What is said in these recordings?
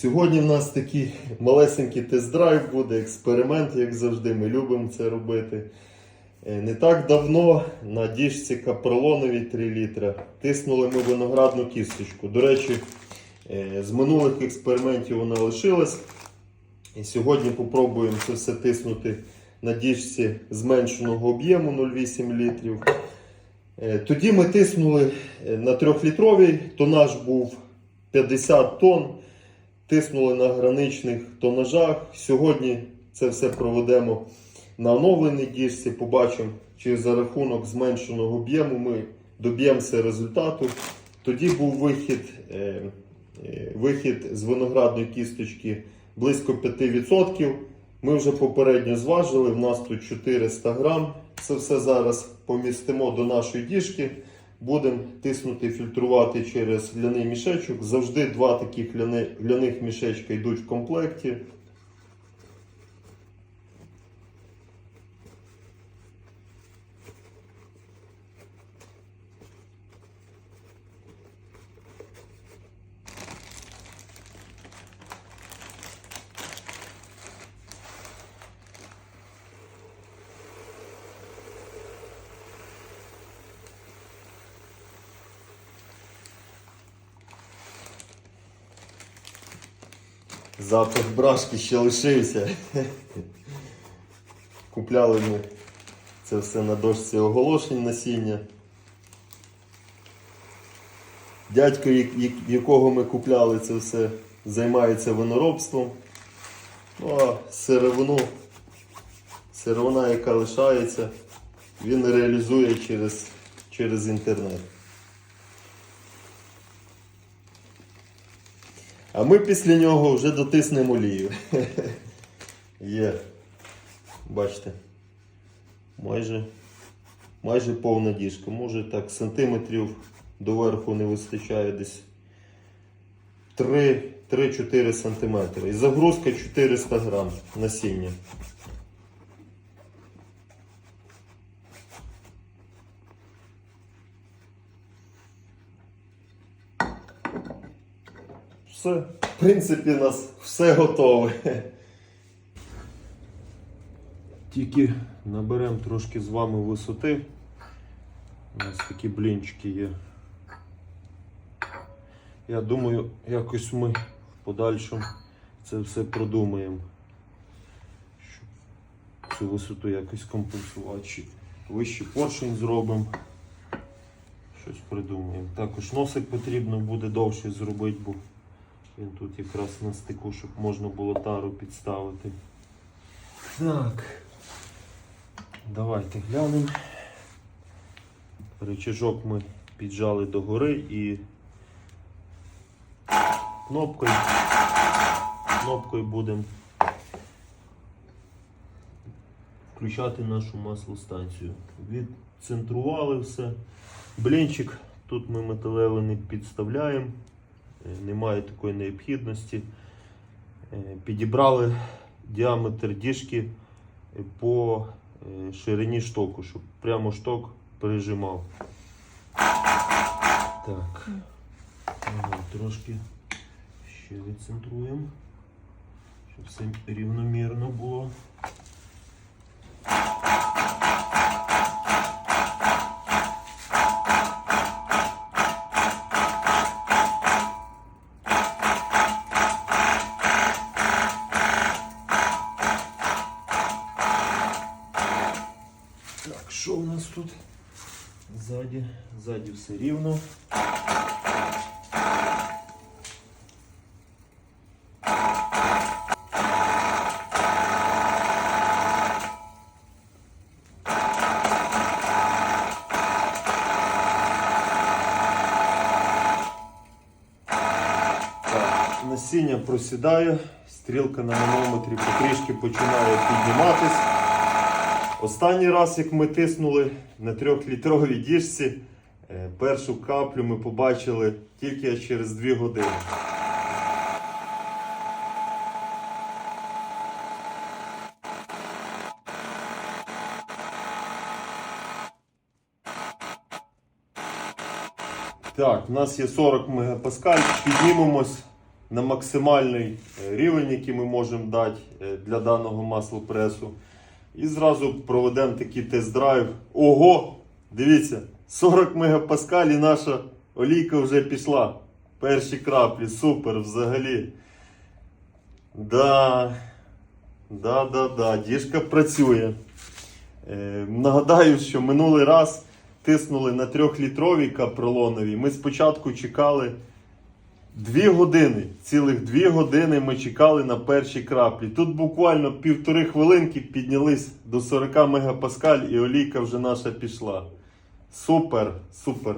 Сьогодні в нас такий малесенький тест-драйв буде, експеримент, як завжди, ми любимо це робити. Е, Не так давно на діжці капролоновій 3 літра тиснули ми виноградну кісточку. До речі, е, з минулих експериментів вона лишилась. І сьогодні попробуємо це все тиснути на діжці зменшеного об'єму 0,8 літрів. Е, Тоді ми тиснули на 3-літровій, тонаж був 50 тонн. Тиснули на граничних тонажах. Сьогодні це все проведемо на оновленій діжці. Побачимо, чи за рахунок зменшеного об'єму ми доб'ємося результату. Тоді був вихід, е, е, вихід з виноградної кісточки близько 5%. Ми вже попередньо зважили, в нас тут 400 грам. Це все зараз помістимо до нашої діжки. Будемо тиснути фільтрувати через ляний мішечок. Завжди два таких ляни, ляних мішечка йдуть в комплекті. Запах брашки ще лишився. Купляли ми це все на дошці оголошень насіння. Дядько, як- як- якого ми купляли це все, займається виноробством. Ну а сировину, сировина, яка лишається, він реалізує через, через інтернет. А ми після нього вже дотиснемо олію. Є. Бачите. Майже, майже повна діжка. Може так сантиметрів доверху не вистачає десь 3 3-4 сантиметри. І загрузка 400 грам насіння. Все, в принципі, у нас все готове. Тільки наберемо трошки з вами висоти. У нас такі блінчики є. Я думаю, якось ми в подальшому це все продумаємо. Щоб цю висоту якось компенсувати. Чи вищий поршень зробимо. Щось придумаємо. Також носик потрібно буде довше зробити, бо він тут якраз на стику, щоб можна було тару підставити. Так. Давайте глянемо. Рычажок ми піджали догори і кнопкою, кнопкою будемо включати нашу маслостанцію. Відцентрували все. Блінчик тут ми металевий не підставляємо, немає такої необхідності. Е, Підібрали діаметр діжки е, по е, ширині штоку, щоб прямо шток прижимав. Так. Трошки ще відцентруємо, щоб все рівномірно було. Ззаді, все рівно. Насіння просідає, стрілка на манометрі потрішки починає підніматись. Останній раз, як ми тиснули на трьохлітровій діжці, першу каплю ми побачили тільки через 2 години. Так, у нас є 40 мегапаскаль, піднімемось на максимальний е, рівень, який ми можемо дати е, для даного маслопресу. І зразу проведемо такий тест-драйв. Ого! Дивіться, 40 мегапаскаль наша олійка вже пішла. Перші краплі, супер взагалі. Да, да, да, да, діжка працює. Е, нагадаю, що минулий раз тиснули на 3-літровій капролоновій. Ми спочатку чекали 2 години. Цілих 2 години ми чекали на перші краплі. Тут буквально півтори хвилинки піднялись до 40 мегапаскаль і олійка вже наша пішла. Супер, супер.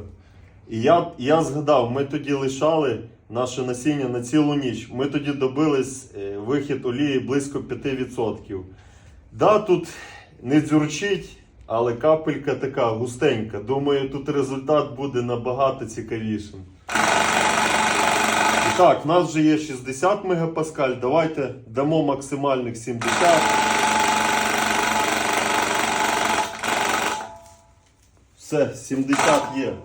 І я, я згадав, ми тоді лишали наше насіння на цілу ніч. Ми тоді добились е, вихід олії близько 5%. Да, тут не дзюрчить, але капелька така густенька. Думаю, тут результат буде набагато цікавішим. І так, в нас вже є 60 мегапаскаль. Давайте дамо максимальних 70. Все, 70 є.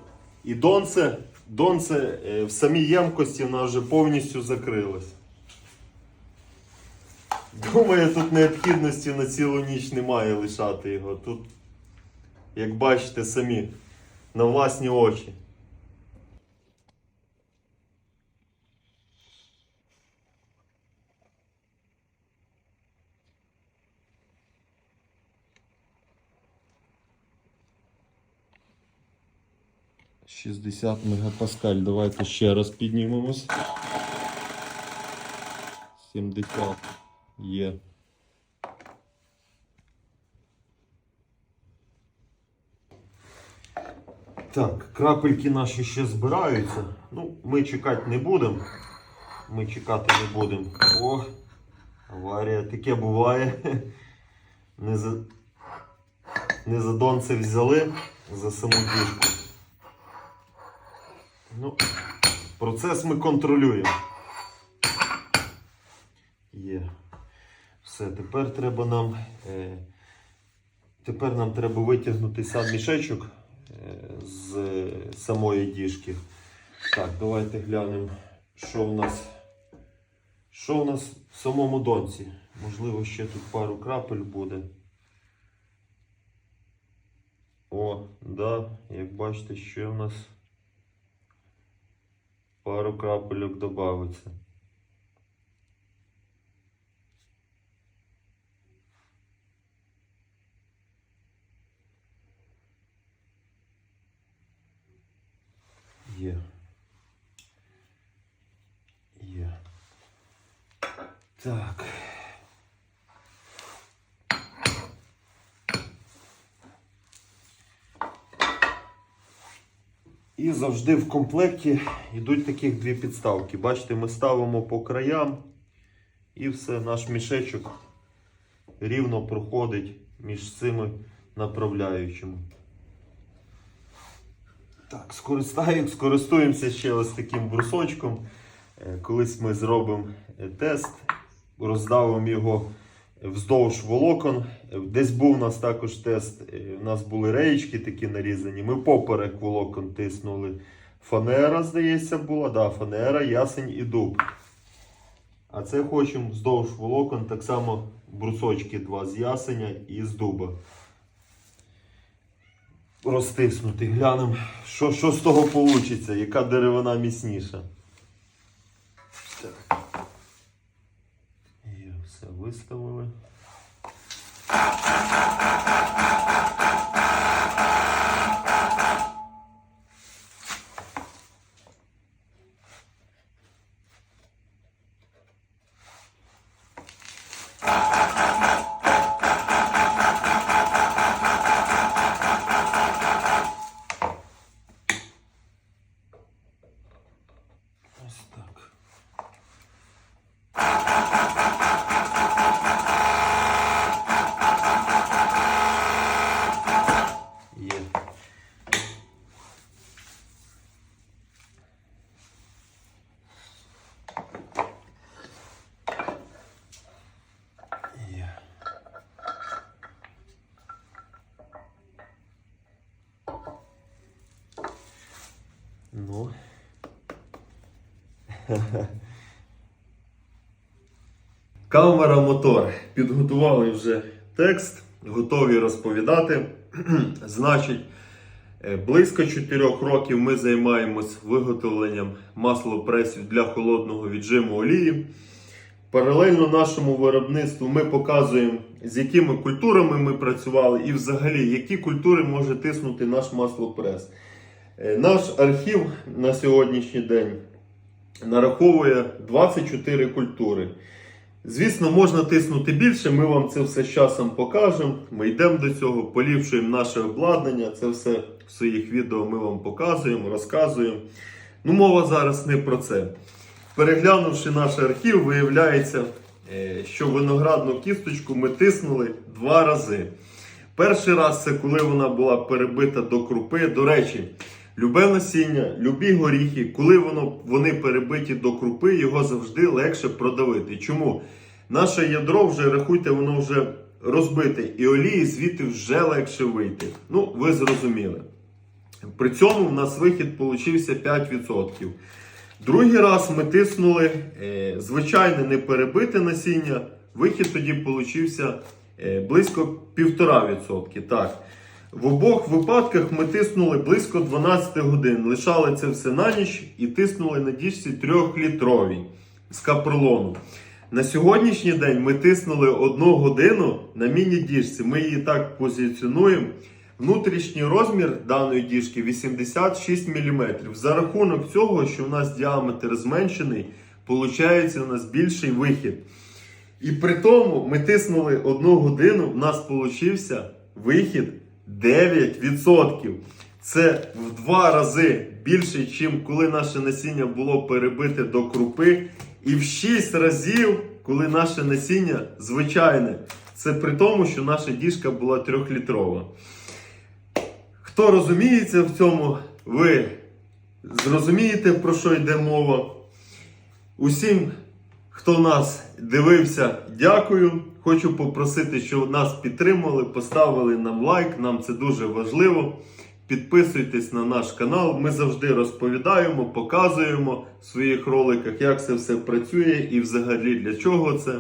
І донце, донце е, в самій ємкості вона вже повністю закрилась. Думаю, тут необхідності на цілу ніч немає лишати його. Тут, як бачите самі, на власні очі. Шістдесят мегапаскаль. Давайте ще раз піднімемось. 70 є. Так, крапельки наші ще збираються. Ну, ми чекати не будемо. Ми чекати не будемо. О, аварія таке буває. Не за, не за донце взяли, за саму діжку. Ну, процес ми контролюємо. Є. Все, тепер треба нам. Е, тепер нам треба витягнути сам мішечок е, з самої діжки. Так, давайте глянемо, що в нас. Що в нас в самому донці? Можливо, ще тут пару крапель буде. О, да, як бачите, ще в нас пару крапельок добавиться. Є. Є. Так. І завжди в комплекті йдуть таких дві підставки. Бачите, ми ставимо по краям і все, наш мішечок рівно проходить між цими направляючими. Так, скористуємося ще ось таким брусочком. Е, Колись ми зробимо е, тест, роздавимо його вздовж волокон. Десь був у нас також тест. е, У нас були реєчки такі нарізані. Ми поперек волокон тиснули. Фанера, здається, була. Да, фанера, ясень і дуб. А це хочемо вздовж волокон так само брусочки два з ясеня і з дуба розтиснути. Глянемо, що, що з того вийде, яка деревина міцніша. Все виставили. Ось так. Є. Є. Ну. Камера, мотор. Підготували вже текст, готові розповідати. Значить, е, близько 4 років ми займаємось виготовленням маслопресів для холодного віджиму олії. Паралельно нашому виробництву ми показуємо, з якими культурами ми працювали, і взагалі, які культури може тиснути наш маслопрес. Е, Наш архів на сьогоднішній день нараховує 24 культури. Звісно, можна тиснути більше, ми вам це все з часом покажемо. Ми йдемо до цього, поліпшуємо наше обладнання. Це все в своїх відео ми вам показуємо, розказуємо. Ну, мова зараз не про це. Переглянувши наш архів, виявляється, е, що виноградну кісточку ми тиснули два рази. Перший раз це коли вона була перебита до крупи. До речі, любе насіння, любі горіхи, коли воно, вони перебиті до крупи, його завжди легше продавити. Чому? Наше ядро вже, рахуйте, воно вже розбите, і олії звідти вже легше вийти. Ну, ви зрозуміли. При цьому в нас вихід получився 5%. Другий раз ми тиснули е, звичайне не перебите насіння. Вихід тоді получився е, близько 1,5%. Так. В обох випадках ми тиснули близько 12 годин. Лишали це все на ніч і тиснули на діжці 3-літровій з капролону. На сьогоднішній день ми тиснули 1 годину на міні-діжці. Ми її так позиціонуємо. Внутрішній розмір даної діжки 86 мм. За рахунок цього, що у нас діаметр зменшений, виходить у нас більший вихід. І при тому ми тиснули 1 годину, у нас получився вихід 9%. Це в два рази більше, ніж коли наше насіння було перебите до крупи. І в 6 разів, коли наше насіння звичайне. Це при тому, що наша діжка була 3-літрова. Хто розуміється в цьому, ви зрозумієте, про що йде мова. Усім, хто нас дивився, дякую. Хочу попросити, щоб нас підтримали, поставили нам лайк, нам це дуже важливо. Підписуйтесь на наш канал. Ми завжди розповідаємо, показуємо в своїх роликах, як це все працює і взагалі для чого це.